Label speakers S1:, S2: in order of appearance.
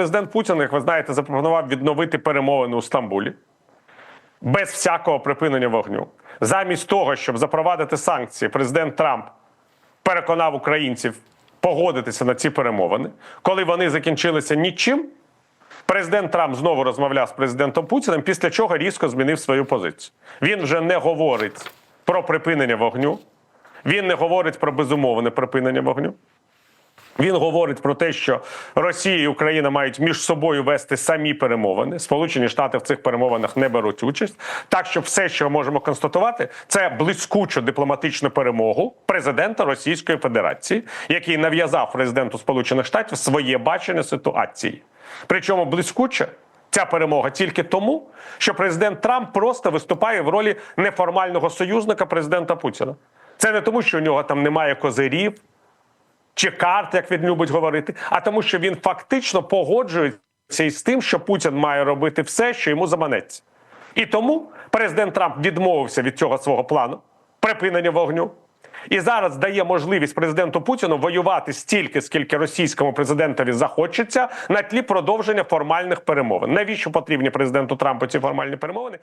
S1: Президент Путін, як ви знаєте, запропонував відновити перемовини у Стамбулі без всякого припинення вогню. Замість того, щоб запровадити санкції, президент Трамп переконав українців погодитися на ці перемовини. Коли вони закінчилися нічим, президент Трамп знову розмовляв з президентом Путіним, після чого різко змінив свою позицію. Він вже не говорить про припинення вогню, він не говорить про безумовне припинення вогню. Він говорить про те, що Росія і Україна мають між собою вести самі перемовини. Сполучені Штати в цих перемовинах не беруть участь. Так що все, що ми можемо констатувати, це блискучу дипломатичну перемогу президента Російської Федерації, який нав'язав президенту Сполучених Штатів своє бачення ситуації. Причому блискуче. Ця перемога тільки тому, що президент Трамп просто виступає в ролі неформального союзника президента Путіна. Це не тому, що у нього там немає козирів, чи карт, як він любить говорити, а тому, що він фактично погоджується із тим, що Путін має робити все, що йому заманеться. І тому президент Трамп відмовився від цього свого плану припинення вогню. І зараз дає можливість президенту Путіну воювати стільки, скільки російському президентові захочеться на тлі продовження формальних перемовин. Навіщо потрібні президенту Трампу ці формальні перемовини?